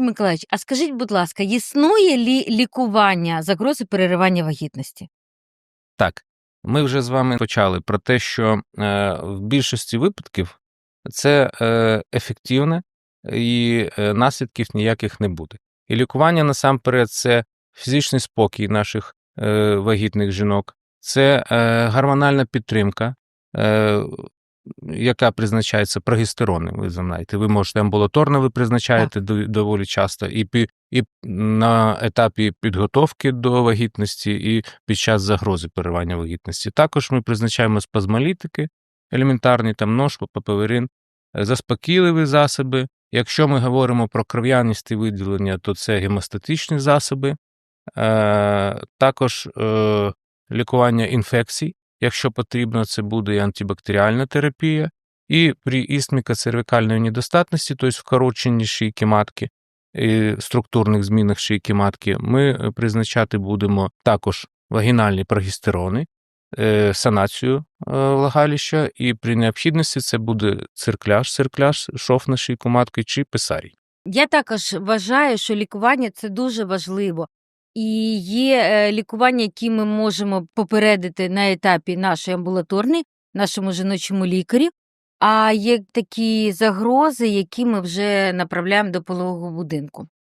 Дмитрій Миколаївич, а скажіть, будь ласка, існує лі лікування загрози переривання вагітності? Так, ми вже з вами почали про те, що е, в більшості випадків це е, ефективне і е, наслідків ніяких не буде. І лікування насамперед це фізичний спокій наших е, вагітних жінок, це е, гормональна підтримка, е, яка призначається прогестероном, ви знаєте. Ви можете амбулаторно ви призначаєте до- доволі часто, і, і на етапі підготовки до вагітності, і під час загрози переривання вагітності. Також ми призначаємо спазмолітики, елементарні там нож, папаверин, е, заспокійливі засоби. Якщо ми говоримо про кров'яністі виділення, то це гемостатичні засоби, е, також е, лікування інфекцій. Якщо потрібно, це буде і антибактеріальна терапія, і при істміко-цервікальної недостатності, тобто вкороченні шийки матки, і структурних змінах шийки матки, ми е, призначати будемо також вагінальні прогестерони, е, санацію е, влагалища, і при необхідності це буде циркляж, циркляж, шов на шийку матки чи писарій. Я також вважаю, що лікування це дуже важливо. І є е, лікування, які ми можемо попередити на етапі нашої амбулаторної, нашому жіночому лікарі, а є такі загрози, які ми вже направляємо до пологового будинку.